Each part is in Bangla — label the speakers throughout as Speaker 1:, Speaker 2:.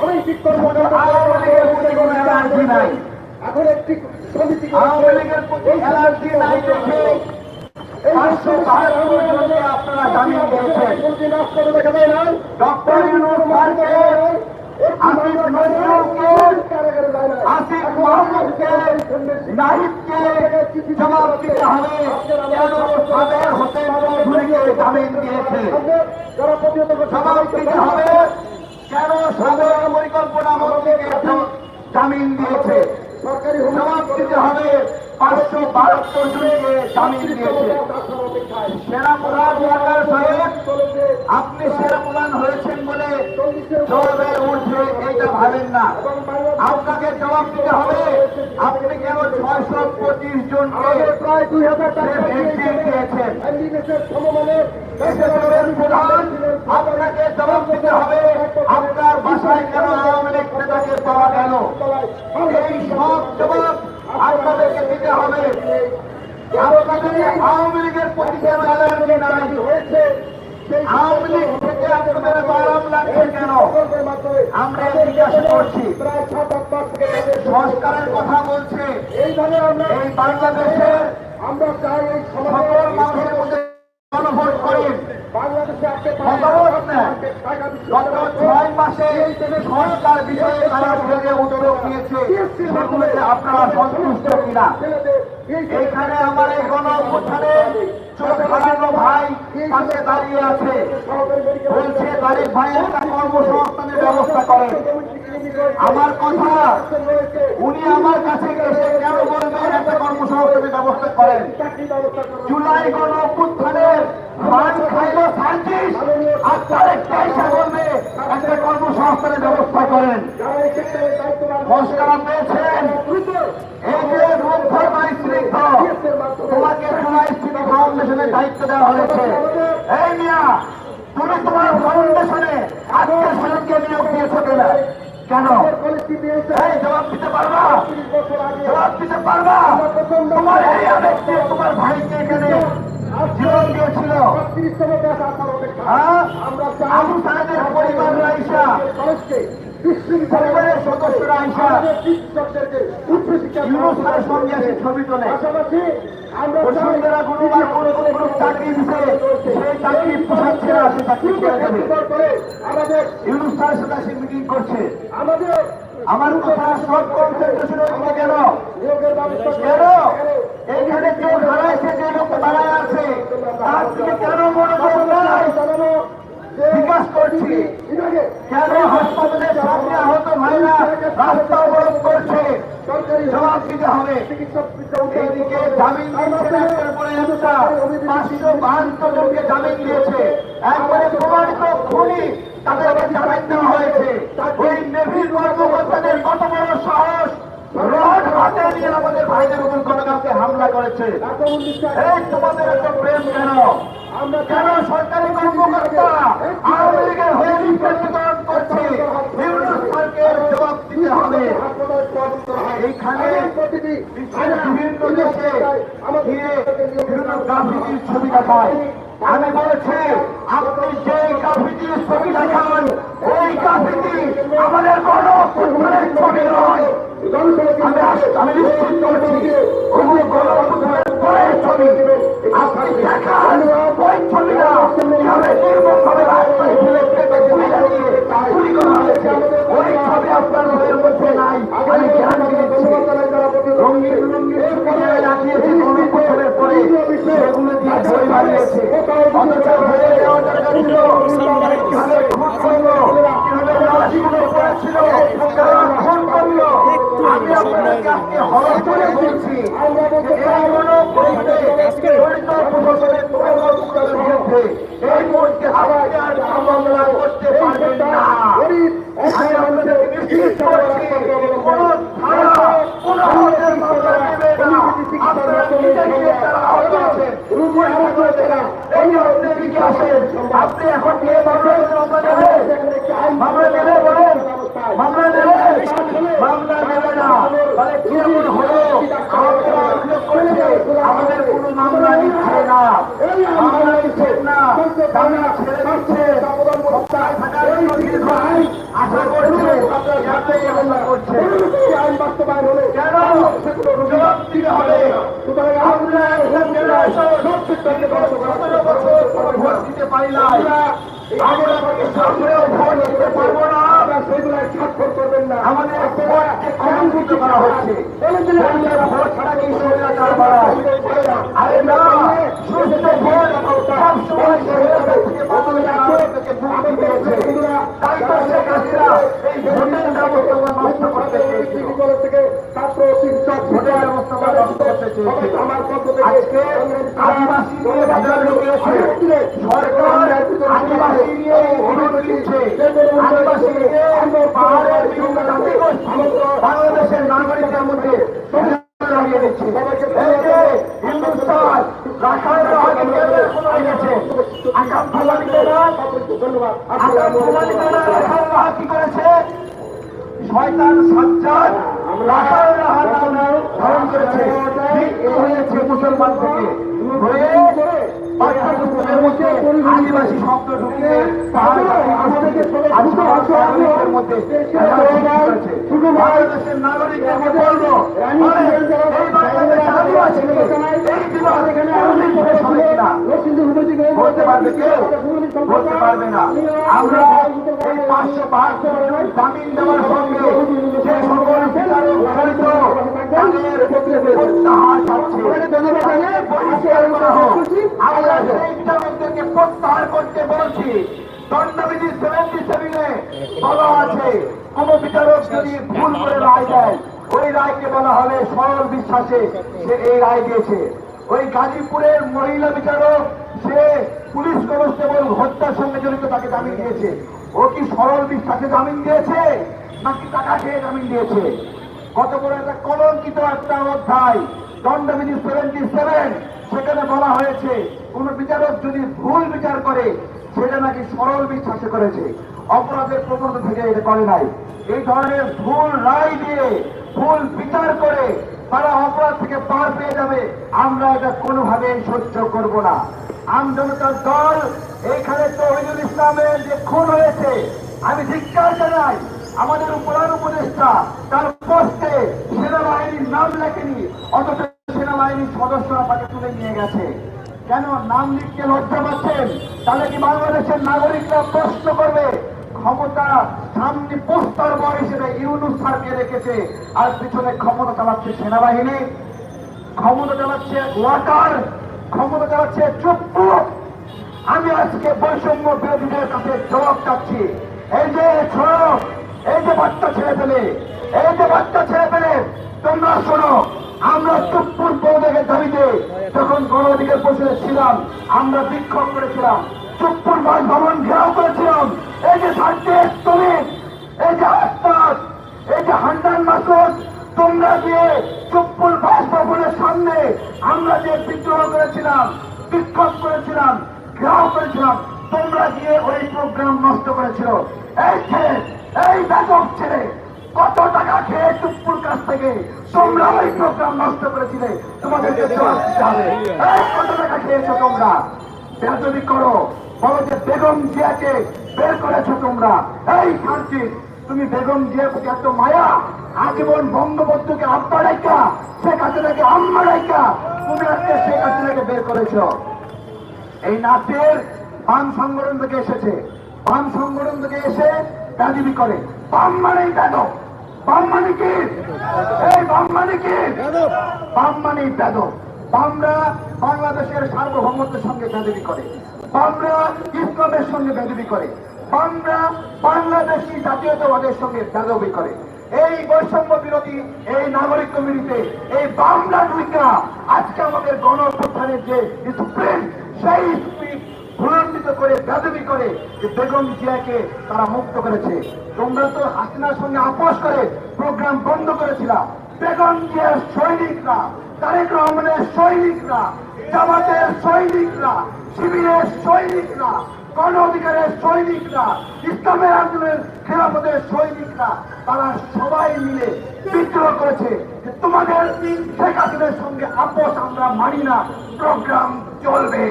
Speaker 1: অনৈতিক কর্মকাণ্ড
Speaker 2: লীগের প্রতি কোনো অ্যালার্জি নাই
Speaker 1: এখন একটি সমিতি
Speaker 2: আওয়ামী লীগের প্রতি অ্যালার্জি নাই দেখে পাঁচশো বাহাত্তর জনকে আপনারা জামিন দিয়েছেন ডক্টর ইউনুস স্যারকে আসিফ নজরুলকে আসিফ মাহমুদকে নাহিদকে জবাব দিতে হবে কেন সাবের হোসেন চৌধুরীকে জামিন দিয়েছে জবাব দিতে হবে। কেন সাবের পরিকল্পনা মন্ত্রীকে জামিন দিয়েছে?
Speaker 1: সরকারি
Speaker 2: জবাব দিতে হবে। পাঁচশো বাহাত্তর জনকে জামিন দিয়েছে। সেনা ওয়াকার সাহেব আপনি সেনা প্রধান হয়েছেন বলে জবাবের ঊর্ধ্বে এইটা ভাবেন না। আপনাকে জবাব দিতে হবে আপনি কেন ছয়শো পঁচিশ জনকে
Speaker 1: প্রায় দুই হাজার
Speaker 2: দিয়েছেন। প্রধান আপনাকে জবাব দিতে হবে। বাসায় কেন আওয়ামী লীগ নেতাকে পাওয়া গেল এই সব জবাব আপনাদেরকে দিতে হবে। আওয়ামী লীগের প্রতি
Speaker 1: হয়েছে
Speaker 2: আওয়ামী লীগ থেকে আপনাদের আরাম লাগছে কেন? আমরা জিজ্ঞাসা করছি। সংস্কারের কথা বলছে। এই বাংলাদেশের
Speaker 1: আমরা চাই
Speaker 2: সকল মানুষের মধ্যে গণভোট করেন
Speaker 1: বাংলাদেশে আপনি
Speaker 2: মতামত নেন।
Speaker 1: টাকা দিচ্ছে
Speaker 2: গত এখানে আমার এই চোখ হারানো ভাই পাশে দাঁড়িয়ে আছে। বলছে তারিক ভাই একটা কর্মসংস্থানের ব্যবস্থা করেন। আমার কথা, উনি আমার কাছে এসে কেন বলবেন, একটা কর্মসংস্থানের ব্যবস্থা করুন? জুলাই গণ অভ্যুত্থানের মান খাইলো সার্জিস কর্মসংস্থানের ব্যবস্থা করেন। তোমাকে ফাউন্ডেশনের দায়িত্ব দেওয়া হয়েছে। এই মিয়া, তুমি তোমার ফাউন্ডেশনে আজকে সনদকে নিয়োগ দিয়েছ কিনা? কেন? জবাব দিতে পারবা? জবাব দিতে পারবা? তোমার এই ব্যক্তি তোমার ভাইকে এখানে জীবন দিয়েছিল আবু সাহেবের পরিবার সদস্যরা আইসা
Speaker 1: আমাদের শিক্ষকদেরকে উচ্চশিক্ষা
Speaker 2: ইউনুস স্যারের সঙ্গে এসে ছবি তোলে বসুন্ধরা গুরুবার কোন কোন কোন চাকরি দিতে সেই চাকরি পোষাচ্ছে না সে চাকরি করে সাথে মিটিং করছে।
Speaker 1: আমাদের
Speaker 2: আমার কথা সব কনসেন্ট্রেশনের দিকে কেন? কেন? এইখানে কেউ হারাইছে যে লোক দাঁড়ায় আছে। তার দিকে কেন
Speaker 1: জানানো যে
Speaker 2: বিকাশ করছি। কেন হাসপাতালের সামনে আহত ভাইরা রাস্তা অবরোধ করছে? জবাব দিতে হবে। জামিন দিয়েছে। একবারে প্রমাণিত খুনি তাদেরকে জামিন দেওয়া হয়েছে। ওই নেভির কর্মকর্তাদের কত বড় সাহস? রড হাতে নিয়ে আমাদের ভাইদের উপর গতকালকে হামলা করেছে। এই তোমাদের এত প্রেম কেন? আমরা কেন সরকারি কর্মকর্তা আওয়ামী লীগের হয়ে বিতরণ করছে? ইউনুস জবাব দিতে হবে। এইখানে বিভিন্ন দেশে বিভিন্ন গান্ধীজির ছবি দেখায়। আমি বলেছি, আপনি যে গান্ধীজির ছবি দেখান, ওই গান্ধীজি আমাদের অভ্যুত্থানের ছবি নয়। আমি আমি নিশ্চিত পরের ছবি আপনি দেখান, ওই ছবিটা কীভাবে নির্মমভাবে গুলি লাগিয়ে গুলি করা হয়েছে। ওই ছবি আপনার মধ্যে নাই, আমি ছবি লাগিয়েছে আমি আপনাদেরকে হরণ করে বলছি যে এই গণপ্রচারে জড়িত প্রশাসনের কর্মকর্তাদের বিরুদ্ধে এই মুহূর্তে আপনি আর মামলা করতে পারবেন না আমি আপনাদেরকে নিশ্চিত করছি কোন থানা কোন হকের মামলা নেবে না আপনারা নিজে গিয়ে তারা আহত আছেন রুমে আহত হয়েছে না এই আপনি এদিকে আসেন আপনি এখন গিয়ে মামলা মামলা নেবে মামলা নেবে বলেন মামলা নেবে মামলা নেবে না তাহলে কি এমন হলো আপনারা অভিযোগ করেছে আমাদের কোনো মামলা নিচ্ছে না মামলা নিচ্ছে না তারা ছেড়ে দিচ্ছে আশা করছে
Speaker 1: আইন বাস্তবায়ন হলে
Speaker 2: হবে
Speaker 1: সুতরাং
Speaker 2: আমরা ভোট দিতে না আমরা সামনেও ভোট দিতে পারব না
Speaker 1: সেগুলো স্বাক্ষর করবেন না
Speaker 2: আমাদের করা হচ্ছে থেকে মুক্তি পেয়েছে তাই তো শেখ হাসিনা এই ভোটের ব্যবস্থা নষ্ট করতে চেয়েছিল
Speaker 1: থেকে ছাত্র শিক্ষক
Speaker 2: ভোটের ব্যবস্থা নষ্ট করতে বাংলাদেশের নাগরিকদের মধ্যে লাগিয়ে দিচ্ছে এই যে হিন্দুস্তান রাখাইন রাহাকে কেন্দ্রের কোথায় গেছে আসাম ফালানিতে না
Speaker 1: ধন্যবাদ
Speaker 2: আসাম ফালানিতে না রাখাইন রাহা কি করেছে? শয়তান সাজ্জাদ ধারণ করেছে। হয়েছে মুসলমান থেকে। আদিবাসী শব্দ ঢুকিয়ে পাহাড় নাগরিকদের মধ্যে শুধু বাংলাদেশের নাগরিকদেরকে বলব বলে, এই বাংলাদেশের আদিবাসীকে এই বিবাহ এখানে আনন্দিত হবে কিনা বলতে পারবে কেউ? বলতে পারবে না। আমরা পাঁচশো বাহাত্তর জন দেওয়ার সঙ্গে যে সকল বিচারক জড়িত তাদের প্রত্যাহার চাচ্ছে করা হোক। আমরা সেই বিচারকদেরকে প্রত্যাহার করতে বলছি। দণ্ডবিধি সেভেন্টি সেভেনে বলা আছে কোন বিচারক যদি ভুল করে রায় দেয় ওই রায়কে বলা হবে সরল বিশ্বাসে সে এই রায় দিয়েছে। ওই গাজীপুরের মহিলা বিচারক সে পুলিশ কনস্টেবল হত্যার সঙ্গে জড়িত তাকে জামিন দিয়েছে। ও কি সরল বিশ্বাসে জামিন দিয়েছে? নাকি টাকা খেয়ে জামিন দিয়েছে? কত বড় একটা কলঙ্কিত একটা অধ্যায়। দণ্ডবিধি সেভেন্টি সেভেন সেখানে বলা হয়েছে, কোন বিচারক যদি ভুল বিচার করে, সেটা নাকি সরল বিশ্বাসে করেছে। অপরাধের প্রবণতা থেকে এটা করে নাই। এই ধরনের ভুল রায় দিয়ে, ভুল বিচার করে, তারা অপরাধ থেকে পার পেয়ে যাবে। আমরা এটা কোনোভাবেই সহ্য করব না। আমজনতার দল এইখানে তহিদুল ইসলামের যে খুন হয়েছে, আমি ধিক্কার জানাই আমাদের প্রধান উপদেষ্টা, তার পোস্টে সেনাবাহিনীর নাম লেখেনি, অথচ সেনাবাহিনীর সদস্যরা তাকে তুলে নিয়ে গেছে। কেন নাম লিখতে লজ্জা পাচ্ছেন? তাহলে কি বাংলাদেশের নাগরিকরা প্রশ্ন করবে, ক্ষমতা সামনে পোস্টার বয় হিসেবে ইউনুস স্যারকে রেখেছে, আর পিছনে ক্ষমতা চালাচ্ছে সেনাবাহিনী? ক্ষমতা চালাচ্ছে ওয়াটার ক্ষমতা চালাচ্ছে চুপ্পু আমি আজকে বৈষম্য বিরোধীদের কাছে জবাব চাচ্ছি। এই যে ছোড়ো, এই যে বাচ্চা ছেড়ে পেলে এই যে বাচ্চা ছেড়ে পেলে তোমরা শোনো, আমরা চুপ্পুর পৌঁছাকে দাবিতে যখন গণ অধিকার ছিলাম, আমরা বিক্ষোভ করেছিলাম। চুপ্পুর বাসভবন ঘেরাও করেছিলাম। এই যে সার্টে শ্রমিক এই যে হাসপাত এই যে হান্ডান মাসুদ তোমরা যে চুপ্পুর বাসভবনের সামনে আমরা যে বিদ্রোহ করেছিলাম, বিক্ষোভ করেছিলাম ঘেরাও করেছিলাম, তোমরা গিয়ে ওই প্রোগ্রাম নষ্ট করেছিল। এই ছেলে, এই ব্যাপক ছেলে, কত টাকা খেয়ে চুপ্পুর কাছ থেকে তোমরা ওই প্রোগ্রাম নষ্ট করেছিলে, তোমাদেরকে জবাব কত টাকা খেয়েছো তোমরা? বেদবি করো, বলো যে বেগম জিয়াকে বের করেছ তোমরা। এই শান্তি তুমি বেগম জিয়ার এত মায়া, আজীবন বঙ্গবন্ধুকে আব্বা রাইকা শেখ হাসিনাকে আম্মা রাইকা তুমি আজকে শেখ হাসিনাকে বের করেছ। এই নাচের বাম সংগঠন থেকে এসেছে, বাম সংগঠন থেকে এসে রাজনীতি করে। বাম মানেই বেদক বাম মানে কি? এই বাম মানে কি? বাম মানেই বেদক বামরা বাংলাদেশের সার্বভৌমত্বের সঙ্গে বেদবি করে, বামরা ইসলামের সঙ্গে বেদবি করে। বামরা বাংলাদেশি জাতীয়তাবাদের সঙ্গে বেদবি করে। এই বৈষম্য বিরোধী এই নাগরিক কমিটিতে, এই বামরা দুইটা আজকে আমাদের গণ যে স্প্রিন্ট, সেই স্প্রিন্ট ভুলান্বিত করে, বেদবি করে যে বেগম জিয়াকে তারা মুক্ত করেছে। তোমরা তো হাসিনার সঙ্গে আপোষ করে প্রোগ্রাম বন্ধ করেছিলা। বেগম জিয়ার সৈনিকরা, তারেক রহমানের সৈনিকরা, জামাতের সৈনিকরা শিবিরের সৈনিকরা গণ অধিকারের সৈনিকরা, ইসলামের আন্দোলনের খেলাফতের সৈনিকরা, তারা সবাই মিলে বিদ্রোহ করেছে যে তোমাদের শেখ হাসিনের সঙ্গে আপোষ আমরা মানি না, প্রোগ্রাম চলবে।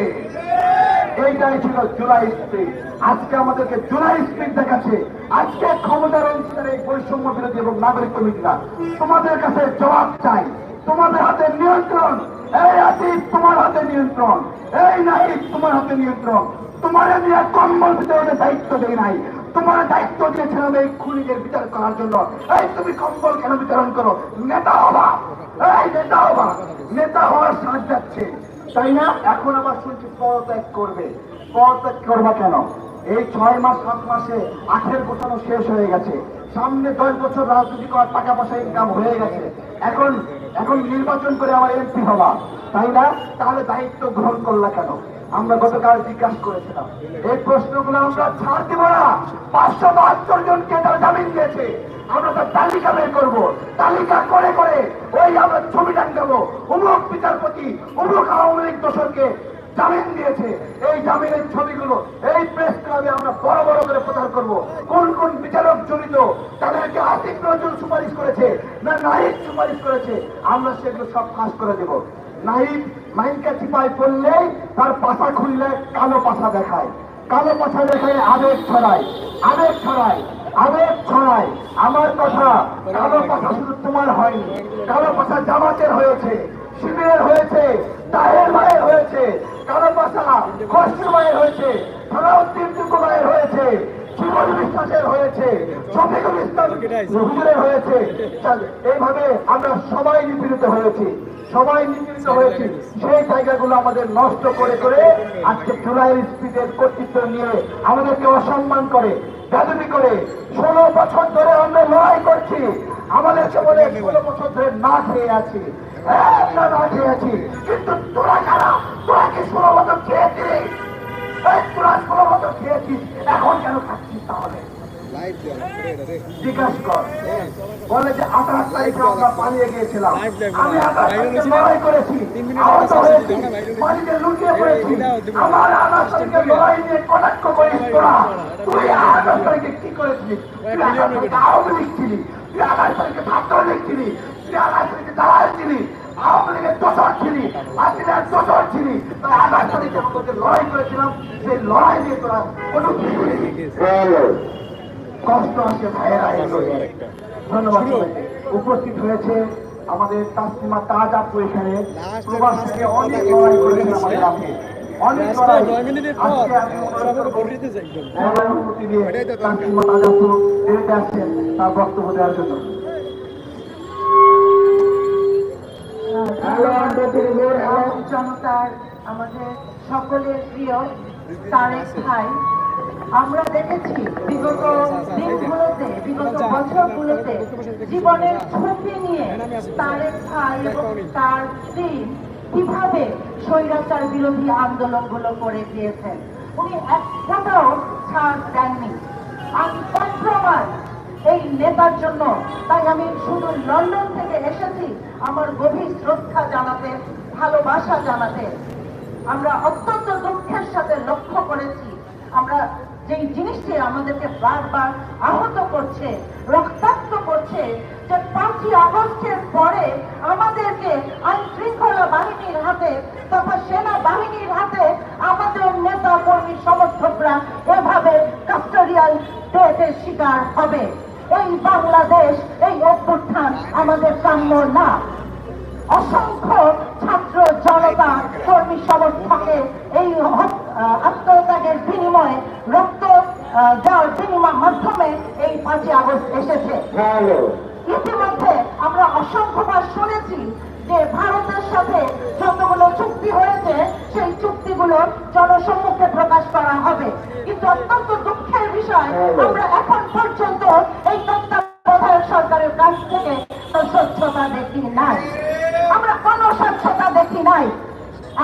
Speaker 2: এইটাই ছিল জুলাই স্পিড আজকে আমাদেরকে জুলাই স্পিড দেখাচ্ছে। আজকে ক্ষমতার অংশীদার এই বৈষম্য বিরোধী এবং নাগরিক কমিটিরা তোমাদের কাছে জবাব চাই। তোমাদের হাতে নিয়ন্ত্রণ। এই আসিফ তোমার হাতে নিয়ন্ত্রণ। এই নাহিদ তোমার হাতে নিয়ন্ত্রণ। তোমার নিয়ে কম্বল ভিতরে দায়িত্ব দেয় নাই। তোমার দায়িত্ব দিয়েছিলাম এই খুনিদের বিচার করার জন্য। এই তুমি কম্বল কেন বিতরণ করো? নেতা হবা। এই নেতা হবা। নেতা হওয়ার সাজ যাচ্ছে। তাই না? এখন আবার শুনছি পদত্যাগ করবে। পদত্যাগ করবা কেন? এই ছয় মাস, সাত মাসে আখের গোছানো শেষ হয়ে গেছে। সামনে দশ বছর রাজনীতি করার টাকা পয়সা ইনকাম হয়ে গেছে। এখন এখন নির্বাচন করে আমার এমপি হবা। তাই না? তাহলে দায়িত্ব গ্রহণ করলা কেন? আমরা গতকাল জিজ্ঞাসা করেছিলাম, এই প্রশ্নগুলো আমরা ছাড় দিব না। পাঁচশো বাহাত্তর জনকে তারা জামিন দিয়েছে। আমরা তার তালিকা বের করব। তালিকা করে করে ওই আমরা ছবি টাঙ্গাবো অমুক বিচারপতি অমুক আওয়ামী লীগ দোষরকে জামিন দিয়েছে। এই জামিনের ছবিগুলো, এই প্রেস ক্লাবে আমরা বড় বড় করে প্রচার করব। কোন কোন বিচারক জড়িত, তাদেরকে আর্থিক নজর সুপারিশ করেছে না নাহিদ সুপারিশ করেছে, আমরা সেগুলো সব ফাঁস করে দেব। নাহিদ মাইনকা চিপায় পড়লেই তার পাশা খুললে কালো পাশা দেখায়। কালো পাশা দেখায় আবেগ ছড়ায়। আবেগ ছড়ায়। আবেগ ছড়ায়। আমার কথা, কালো পাশা শুধু তোমার হয়নি। কালো পাশা জামাতের হয়েছে, শিবিরের হয়েছে, তাহের ভাইয়ের হয়েছে, কালো পাশা খসরু ভাইয়ের হয়েছে, সালাউদ্দিন টুকু ভাইয়ের হয়েছে হয়েছে এইভাবে আমরা সবাই নিপীড়িত হয়েছি। সবাই নিপীড়িত হয়েছি। সেই জায়গাগুলো আমাদের নষ্ট করে করে আজকে জুলাই স্পিডের কর্তৃত্ব নিয়ে আমাদেরকে অসম্মান করে বেদবি করে। ষোলো বছর ধরে আমরা লড়াই করছি। আমাদের জীবনে ষোলো বছর ধরে না খেয়ে আছি। হ্যাঁ, না খেয়ে কিন্তু তোরা তোরা তোরা খেয়েছিস এখন কেন খাচ্ছিস তাহলে? জিজ্ঞাসা কর। বলে যে আঠাশ তারিখে আমরা পালিয়ে গিয়েছিলাম। আমি আঠাশ তারিখে লড়াই করেছি। আহত হয়েছি পানিতে লুকিয়ে পড়েছি আমার আঠাশ তারিখে লড়াই নিয়ে কটাক্ষ করিস তোরা? তুই আঠাশ তারিখে কি করেছিলি? তুই আঠাশ তারিখে আওয়ামী লীগ ছিলি। তুই আঠাশ তারিখে ছাত্র লীগ ছিলি। তুই আঠাশ তারিখে দালাল ছিলি। আওয়ামী লীগের দোষর ছিলি। হাসিনার দোষর ছিলি। তাই আঠাশ তারিখে আমরা যে লড়াই করেছিলাম। সেই লড়াই নিয়ে তোরা কোনো কষ্ট আছে ভাইয়েরা ধন্যবাদ উপস্থিত হয়েছে আমাদের তাসলিমা তাজ আপু এখানে। প্রবাস থেকে অনেক লড়াই করেছেন আমাদের আপনি। অনেক লড়াই। আজকে আমি অনুরোধ করব, মহলার অনুমতি দিয়ে তাসলিমা তাজ আপু দেরিতে আসছেন তার বক্তব্য দেওয়ার জন্য।
Speaker 3: জনতার আমাদের সকলের প্রিয় তারেক ভাই। আমরা দেখেছি বিগত দিনগুলোতে বিগত বছরগুলোতে জীবনের ঝুঁকি নিয়ে তারেক ভাই এবং তার টিম কীভাবে স্বৈরাচার বিরোধী আন্দোলনগুলো করে গিয়েছেন উনি এক ফোটাও ছাড় দেননি। আমি প্রমাণ এই নেতার জন্য তাই আমি শুধু লন্ডন থেকে এসেছি আমার গভীর শ্রদ্ধা জানাতে ভালোবাসা জানাতে। আমরা অত্যন্ত দুঃখের সাথে লক্ষ্য করেছি আমরা যেই জিনিসটি আমাদেরকে বারবার আহত করছে, রক্তাক্ত করছে, যে পাঁচই আগস্টের পরে আমাদেরকে আইন শৃঙ্খলা বাহিনীর হাতে তথা সেনা বাহিনীর হাতে আমাদের নেতা কর্মী সমর্থকরা এভাবে কাস্টোরিয়াল ডেথের শিকার হবে। এই বাংলাদেশ, এই অভ্যুত্থান আমাদের কাম্য না। অসংখ্য ছাত্র জনতা কর্মী সমর্থকে এই আত্মত্যাগের বিনিময়ে রক্ত দেওয়ার বিনিময়ের মাধ্যমে এই পাঁচই আগস্ট এসেছে। ইতিমধ্যে আমরা অসংখ্যবার শুনেছি যে ভারতের সাথে যতগুলো চুক্তি হয়েছে সেই চুক্তিগুলো জনসম্মুখে প্রকাশ করা হবে। কিন্তু অত্যন্ত দুঃখের বিষয় আমরা এখন পর্যন্ত এই তত্ত্বাবধায়ক সরকারের কাছ থেকে স্বচ্ছতা দেখি নাই। আমরা কোনো স্বচ্ছতা দেখি নাই।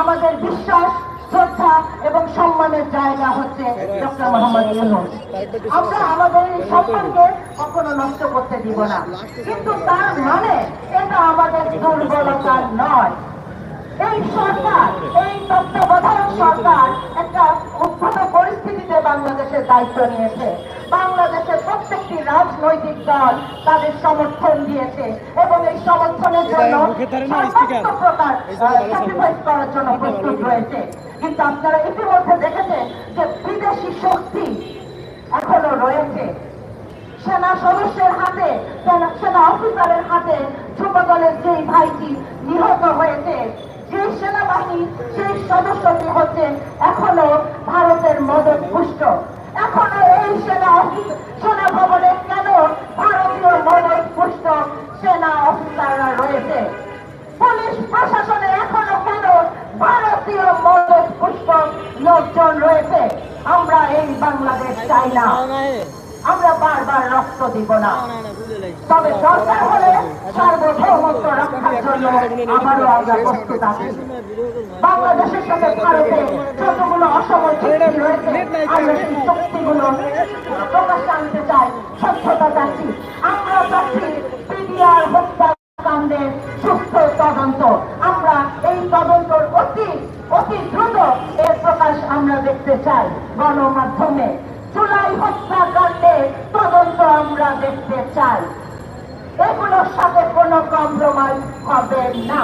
Speaker 3: আমাদের বিশ্বাস, শ্রদ্ধা এবং সম্মানের জায়গা হচ্ছে ডক্টর মোহাম্মদ ইউনুস। আমরা আমাদের এই সম্মানকে কখনো নষ্ট করতে দিব না। কিন্তু তার মানে এটা আমাদের দুর্বলতা নয়। এই সরকার, এই তত্ত্বাবধায়ক সরকার একটা উদ্ভূত পরিস্থিতিতে বাংলাদেশের দায়িত্ব নিয়েছে। রাজনীতি রাজনৈতিক দল তাদের সমর্থন দিয়েছে এবং এই সমর্থনের জন্য সর্বাত্মক প্রকার স্যাক্রিফাইস করার জন্য প্রস্তুত রয়েছে কিন্তু আপনারা ইতিমধ্যে দেখেছেন যে বিদেশি শক্তি এখনও রয়েছে। সেনা সদস্যের হাতে সেনা অফিসারের হাতে যুব দলের যেই ভাইটি নিহত হয়েছে যে সেনাবাহিনী সেই সদস্যটি হচ্ছে এখনও ভারতের মদত পুষ্ট এখনও এই সেনা সেনা ভবনে কেন ভারতীয় মদত পুষ্ট সেনা অফিসাররা রয়েছে? পুলিশ প্রশাসনে এখনও কেন ভারতীয় মদত পুষ্ট লোকজন রয়েছে? আমরা এই বাংলাদেশ চাই না। আমরা বারবার রক্ত দিব না। তবে দরকার হলে সার্বভৌমত্ব রক্ষার জন্য আবারও আমরা প্রস্তুত আছি। বাংলাদেশের সাথে ভারতে যতগুলো আনতে চাই। চাচ্ছি। আমরা চাচ্ছি পিডিআর হত্যাকাণ্ডের সুস্থ তদন্ত। আমরা এই তদন্তর অতি অতি দ্রুত এর প্রকাশ আমরা দেখতে চাই গণমাধ্যমে। জুলাই হত্যাকাণ্ডে তদন্ত আমরা দেখতে চাই। এগুলোর সাথে কোনো কম্প্রোমাইজ হবে না।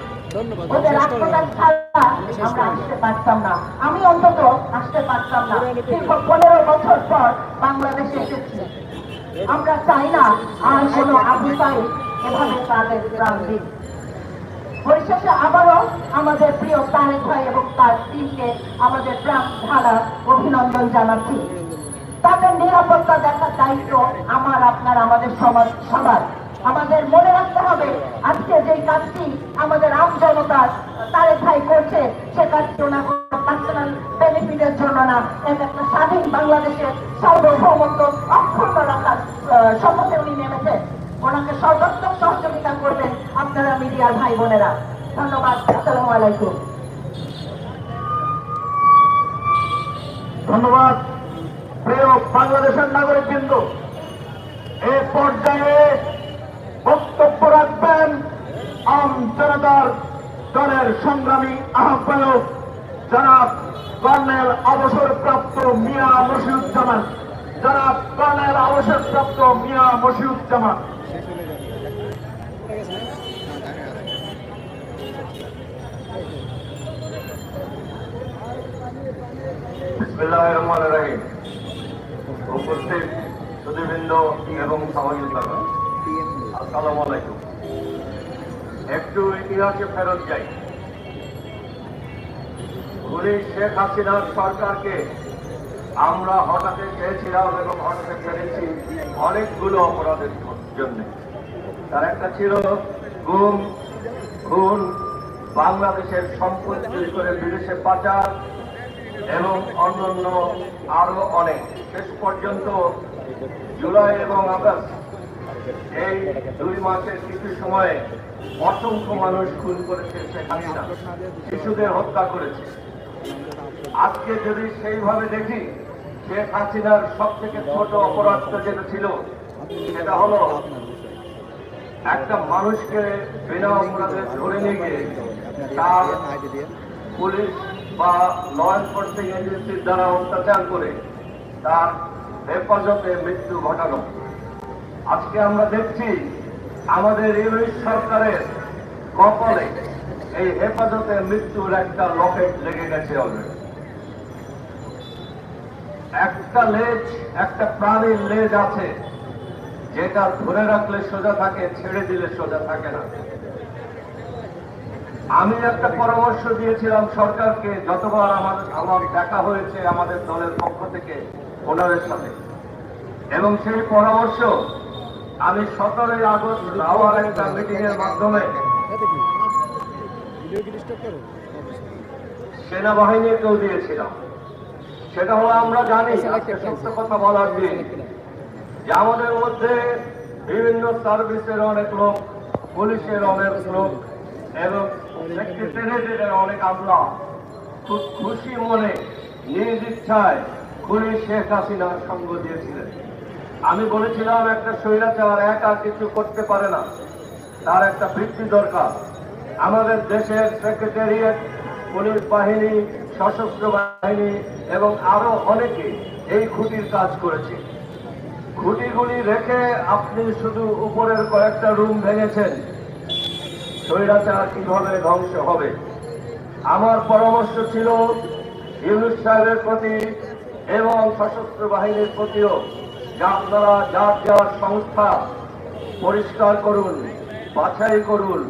Speaker 3: না। আমি অন্তত আসতে পারতাম না। দীর্ঘ পনেরো বছর পর বাংলাদেশে এসেছি। আমরা চাই না আর কোনো আবু এভাবে তাদের প্রাণ দিক। পরিশেষে আবারও আমাদের প্রিয় তারেক ভাই এবং তার টিমকে আমাদের প্রাণ ঢালা অভিনন্দন জানাচ্ছি। তাদের নিরাপত্তা দেখার দায়িত্ব আমার আপনার আমাদের সমাজ সবার। আমাদের মনে রাখতে হবে, আজকে যে কাজটি আমাদের আম জনতার তারেক ভাই করছে, সে কাজটি আপনারা ভাই বোনেরা। ধন্যবাদ আলাইকুম।
Speaker 4: ধন্যবাদ, প্রিয় বাংলাদেশের নাগরিক বিন্দু এ পর্যায়ে বক্তব্য রাখবেন আম জনতার দলের সংগ্রামী আহ্বায়ক জনাব কর্নেল অবসরপ্রাপ্ত মিয়া মশিউজ্জামান। জনাব কর্নেল অবসরপ্রাপ্ত মিয়া মশিউজ্জামান। উপস্থিত সুদীবৃন্দ এবং সামাজিক আসসালামু আলাইকুম। একটু ইতিহাসে ফেরত যাই। উনি শেখ হাসিনার সরকারকে আমরা হঠাৎ চেয়েছিলাম এবং হঠাৎ পেরেছি অনেকগুলো অপরাধের জন্য। তার একটা ছিল গুম, খুন, বাংলাদেশের সম্পদ চুরি করে বিদেশে পাচার এবং অন্যান্য আরও অনেক। শেষ পর্যন্ত জুলাই এবং আগস্ট এই দুই মাসের কিছু সময়ে অসংখ্য মানুষ খুন করেছে হাসিনা। শিশুদের হত্যা করেছে। আজকে যদি সেইভাবে দেখি, শেখ হাসিনার সব থেকে ছোট অপরাধটা যেটা ছিল, সেটা হলো একটা মানুষকে বিনা অপরাধে ধরে নিয়ে গিয়ে তার পুলিশ বা ল এনফোর্সিং এজেন্সির দ্বারা অত্যাচার করে তার হেফাজতে মৃত্যু ঘটানো। আজকে আমরা দেখছি আমাদের ইউনিট সরকারের কপালে এই হেফাজতে মৃত্যুর একটা লকেট লেগে গেছে অলরেডি একটা লেজ, একটা প্রাণীর লেজ আছে, যেটা ধরে রাখলে সোজা থাকে, ছেড়ে দিলে সোজা থাকে না। আমি একটা পরামর্শ দিয়েছিলাম সরকারকে, যতবার আমার আমার দেখা হয়েছে আমাদের দলের পক্ষ থেকে, ওনাদের সাথে। এবং সেই পরামর্শ আমি সতেরোই আগস্ট লাহোয়ার একটা মিটিং এর মাধ্যমে। সেনাবাহিনীকেও দিয়েছিলাম। সেটা হলো আমরা জানি সত্য কথা বলার দিন। যে আমাদের মধ্যে বিভিন্ন সার্ভিসের অনেক লোক, পুলিশের অনেক লোক, এবং সেক্রেটারিয়েটের অনেক আমলা। খুব খুশি মনে, নিজ ইচ্ছায় খুনি শেখ হাসিনার সঙ্গ দিয়েছিলেন। আমি বলেছিলাম একটা স্বৈরাচার একা কিছু করতে পারে না। তার একটা বৃত্তি দরকার। আমাদের দেশের সেক্রেটারিয়েট পুলিশ বাহিনী, সশস্ত্র বাহিনী এবং আরও অনেকে এই খুঁটির কাজ করেছে। খুঁটিগুলি রেখে আপনি শুধু উপরের কয়েকটা রুম ভেঙেছেন। স্বৈরাচার কীভাবে ধ্বংস হবে? আমার পরামর্শ ছিল, ইউনুস সাহেবের প্রতি এবং সশস্ত্র বাহিনীর প্রতিও আপনারা যার যার সংস্থা পরিষ্কার করুন, বাছাই করুন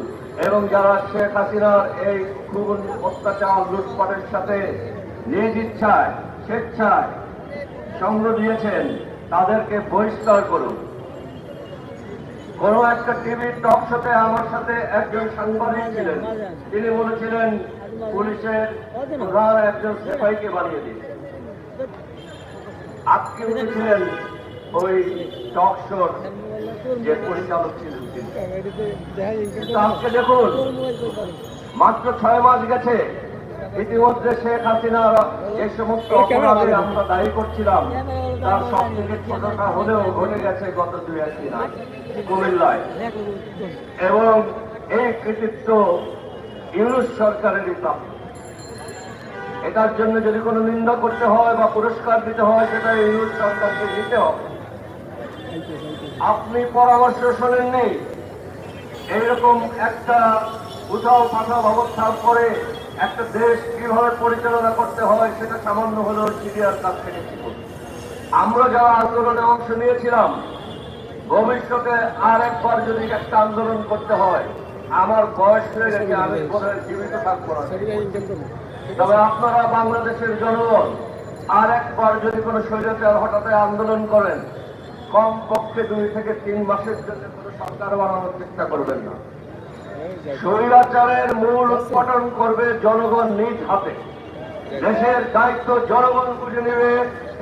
Speaker 4: এবং যারা শেখ হাসিনার এই খুন অত্যাচার লুটপাটের সাথে নিজ ইচ্ছায়, স্বেচ্ছায় সঙ্গ দিয়েছেন, তাদেরকে বহিষ্কার করুন। কোন একটা টিভির টক শোতে আমার সাথে একজন সাংবাদিক ছিলেন। তিনি বলেছিলেন, পুলিশের প্রধান একজন সেপাইকে বানিয়ে দিন। আজকে উনি ছিলেন ওই টক শোর যে পরিচালক ছিলেন কিন্তু আজকে দেখুন মাত্র ছয় মাস গেছে ইতিমধ্যে শেখ হাসিনার যে সমস্ত অপরাধে আমরা দায়ী করছিলাম। তার সব থেকে ছোটটা হলেও ঘটে গেছে গত দুই একদিন আগে কুমিল্লায়। এবং এই কৃতিত্ব ইউনুস সরকারেরই প্রাপ্য। এটার জন্য যদি কোনো নিন্দা করতে হয় বা পুরস্কার দিতে হয় সেটা ইউনুস সরকারকে দিতে হবে। আপনি পরামর্শ শোনেননি? এইরকম একটা উঠাও পাঠাও অবস্থার পরে একটা দেশ কীভাবে পরিচালনা করতে হয় সেটা সামান্য হলেও সিরিয়ার কাছ থেকে আমরা যারা আন্দোলনে অংশ নিয়েছিলাম, ভবিষ্যতে আর একবার যদি একটা আন্দোলন করতে হয়, আমার বয়স হয়ে গেছে, আমি জীবিত থাকব না। তবে আপনারা বাংলাদেশের জনগণ, আর একবার যদি কোনো স্বৈরাচার হঠাৎ আন্দোলন করেন কম পক্ষে দুই থেকে তিন মাসের জন্য কোনো সরকার বানানোর চেষ্টা করবেন না। স্বৈরাচারের মূল উৎপাদন করবে জনগণ নিজ হাতে। দেশের দায়িত্ব জনগণ বুঝে নেবে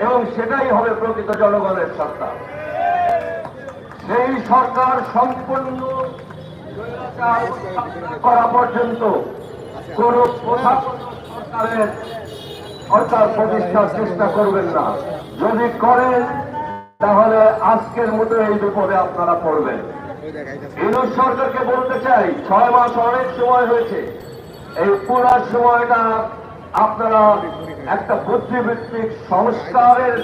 Speaker 4: এবং সেটাই হবে প্রকৃত জনগণের সরকার। সেই সরকার সম্পূর্ণ করা পর্যন্ত কোন সরকারের সরকার প্রতিষ্ঠার চেষ্টা করবেন না। যদি করেন তাহলে আজকের মতো এই বিপদে আপনারা পড়বেন। ইউনুস সরকারকে বলতে চাই ছয় মাস অনেক সময় হয়েছে। এই পুরা সময়টা আপনারা একটা বুদ্ধিভিত্তিক সংস্কারের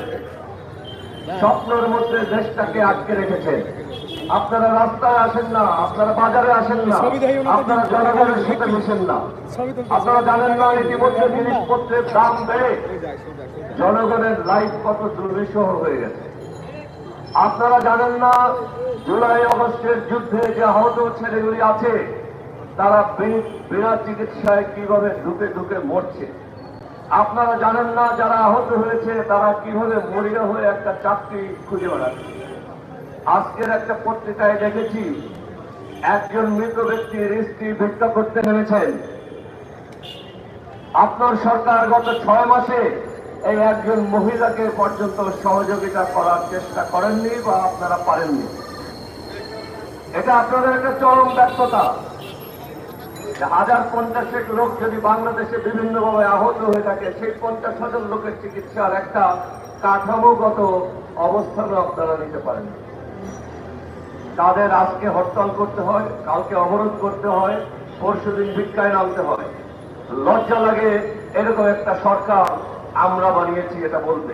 Speaker 4: স্বপ্নের মধ্যে দেশটাকে আটকে রেখেছেন। আপনারা রাস্তায় আসেন না আপনারা বাজারে আসেন না আপনারা জনগণের সাথে মিশেন না। আপনারা জানেন না ইতিমধ্যে জিনিসপত্রের দাম বেড়ে জনগণের লাইফ কত দুর্বিষহ হয়ে গেছে। আপনারা জানেন না, জুলাই অগস্টের যুদ্ধে যে আহত ছেলেগুলি আছে, তারা বিনা চিকিৎসায় কীভাবে ঢুকে ঢুকে মরছে? আপনারা জানেন না যারা আহত হয়েছে, তারা কীভাবে মরিয়া হয়ে একটা চাকরি খুঁজে বেড়াচ্ছে? আজকের একটা পত্রিকায় দেখেছি, একজন মৃত ব্যক্তির স্ত্রী ভিক্ষা করতে নেমেছেন। আপনার সরকার গত ছয় মাসে এই একজন মহিলাকে পর্যন্ত সহযোগিতা করার চেষ্টা করেননি বা আপনারা পারেননি। এটা আপনাদের একটা চরম ব্যর্থতা। হাজার পঞ্চাশেক লোক যদি বাংলাদেশে বিভিন্নভাবে আহত হয়ে থাকে, সেই পঞ্চাশ হাজার লোকের চিকিৎসার একটা কাঠামোগত অবস্থানও আপনারা নিতে পারেন তাদের আজকে হরতাল করতে হয়, কালকে অবরোধ করতে হয়, পরশুদিন ভিক্ষায় নামতে হয়। লজ্জা লাগে এরকম একটা সরকার আমরা বানিয়েছি, এটা বলতে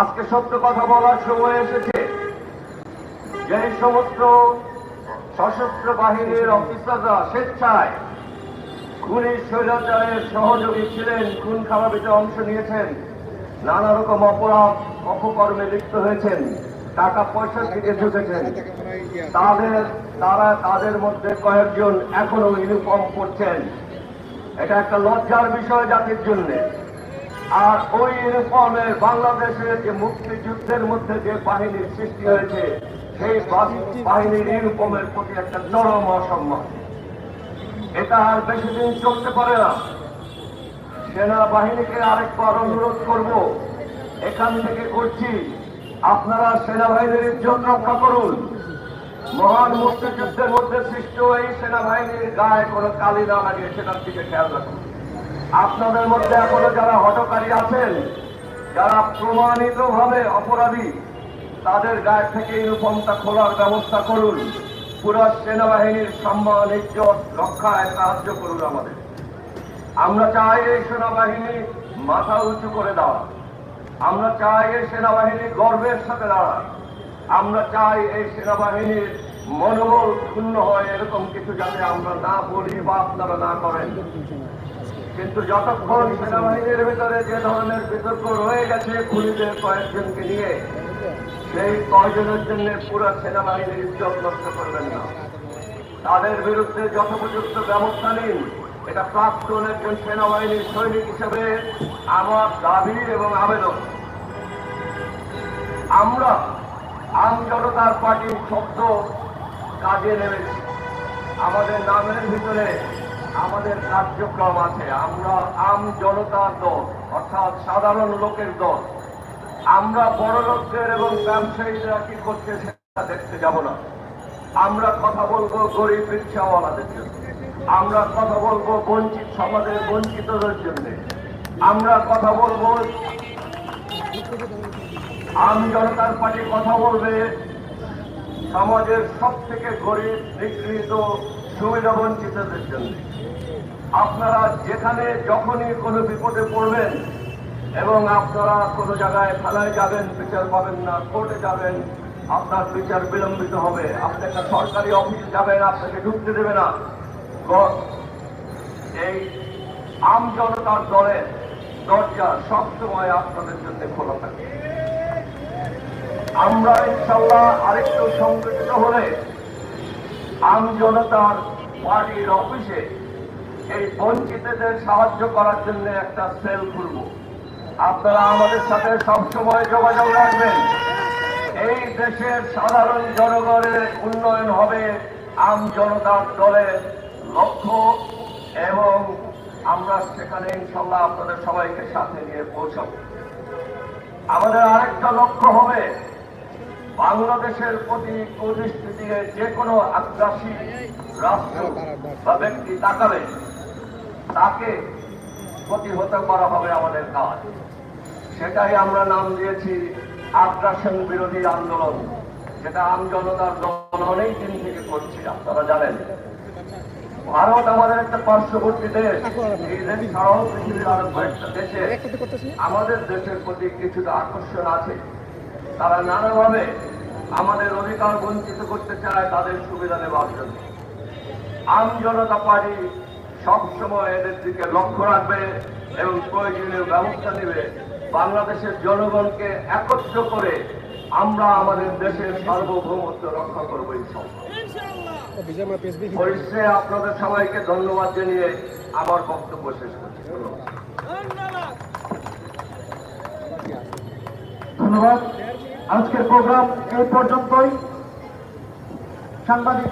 Speaker 4: আজকে সত্য কথা বলার সময় এসেছে। যে সমস্ত সশস্ত্র বাহিনীর অফিসাররা স্বেচ্ছায় খুনি স্বৈরাচারের সহযোগী ছিলেন, খুন খারাপিতে অংশ নিয়েছেন, নানা রকম অপরাধ, অপকর্মে লিপ্ত হয়েছেন, টাকা পয়সা দিকে ঢুকেছেন তাদের, তারা, তাদের মধ্যে কয়েকজন এখনও ইউনিফর্ম পরছেন। এটা একটা লজ্জার বিষয় জাতির জন্য। আর ওই ইউনিফর্মের বাংলাদেশের যে মুক্তিযুদ্ধের মধ্যে যে বাহিনীর সৃষ্টি হয়েছে, সেই বাহিনীর ইউনিফর্মের প্রতি একটা চরম অসম্মান। এটা আর বেশি দিন চলতে পারে না। সেনাবাহিনীকে আরেকবার অনুরোধ করব, এখান থেকে করছি। আপনারা সেনাবাহিনীর ইজ্জত রক্ষা করুন। মহান মুক্তিযুদ্ধের মধ্যে সৃষ্ট এই সেনাবাহিনীর গায়ে কোনো কালি না লাগিয়ে সেটার দিকে খেয়াল রাখুন। আপনাদের মধ্যে এখনও যারা হটকারী আছেন, যারা প্রমাণিত ভাবে অপরাধী, তাদের গায়ে থেকে ইউনিফর্মটা খোলার ব্যবস্থা করুন। পুরো সেনাবাহিনীর সম্মান, ইজ্জত রক্ষায় সাহায্য করুন আমাদের। আমরা চাই এই সেনাবাহিনী মাথা উঁচু করে দেওয়া আমরা চাই এই সেনাবাহিনী গর্বের সাথে দাঁড়া আমরা চাই এই সেনাবাহিনীর মনোবল শূন্য হয় এরকম কিছু যাতে আমরা না বলি বা আপনারা না করেন। কিন্তু যতক্ষণ সেনাবাহিনীর ভিতরে যে ধরনের বিতর্ক রয়ে গেছে খুনিদের কয়েকজনকে নিয়ে, সেই কয়জনের জন্য পুরো সেনাবাহিনীর ইজ্জত নষ্ট করবেন না। তাদের বিরুদ্ধে যথোপযুক্ত ব্যবস্থা নিন। এটা প্রাক্তন একজন সেনাবাহিনীর সৈনিক হিসেবে আমার দাবি এবং আবেদন। আমরা আম জনতার পার্টির শব্দ কাজে নেমেছি। আমাদের নামের ভিতরে আমাদের কার্যক্রম আছে। আমরা আম জনতার দল, অর্থাৎ সাধারণ লোকের দল। আমরা বড় লোকদের এবং ব্যবসায়ীরা কি করছে সেটা দেখতে যাব না। আমরা কথা বলব গরিব রিক্সাওয়ালাদের জন্য। আমরা কথা বলব বঞ্চিত সমাজের বঞ্চিতদের জন্য। আমরা কথা বলব আম জনতার পার্টি কথা বলবে। সমাজের সব থেকে গরিব নিগৃহীত সুবিধা বঞ্চিতদের জন্য। আপনারা যেখানে যখনই কোনো বিপদে পড়বেন এবং আপনারা কোনো জায়গায় থানায় যাবেন, বিচার পাবেন না, কোর্টে যাবেন, আপনার বিচার বিলম্বিত হবে। আপনি একটা সরকারি অফিস যাবেন, আপনাকে ঢুকতে দেবে না। এই আম জনতার দলের দরজা সবসময় আপনাদের জন্য খোলা থাকে। আমরা ইনশাল্লাহ আরেকটু সংগঠিত হলে আম জনতার পার্টির অফিসে এই বঞ্চিতদের সাহায্য করার জন্য একটা সেল খুলব। আপনারা আমাদের সাথে সবসময় যোগাযোগ রাখবেন। এই দেশের সাধারণ জনগণের উন্নয়ন হবে আম জনতার দলের লক্ষ্য এবং আমরা সেখানে ইনশাল্লাহ আপনাদের সবাইকে সাথে নিয়ে পৌঁছাবো। আমাদের আরেকটা লক্ষ্য হবে বাংলাদেশের প্রতি দিয়ে যে কোনো আগ্রাসী রাষ্ট্র বা ব্যক্তি তাকাবে তাকে প্রতিহত করা হবে আমাদের কাজ। সেটাই আমরা নাম দিয়েছি আগ্রাসন বিরোধী আন্দোলন। যেটা আম জনতার দল অনেক দিন থেকে করছি, আপনারা জানেন। ভারত আমাদের একটা পার্শ্ববর্তী দেশ। এই দেশ ছাড়াও পৃথিবীর আরও কয়েকটা দেশে আমাদের দেশের প্রতি কিছুটা আকর্ষণ আছে। তারা নানাভাবে আমাদের অধিকার বঞ্চিত করতে চায় তাদের সুবিধা নেওয়ার জন্য। আম জনতা পার্টি সবসময় এদের দিকে লক্ষ্য রাখবে এবং প্রয়োজনীয় ব্যবস্থা নেবে। বাংলাদেশের জনগণকে একত্র করে আমরা আমাদের দেশের সার্বভৌমত্ব রক্ষা করব ইনশাল্লাহ আপনাদের সবাইকে ধন্যবাদ জানিয়ে আমার বক্তব্য শেষ করছি।
Speaker 2: ধন্যবাদ। আজকের প্রোগ্রাম এই পর্যন্তই। সাংবাদিক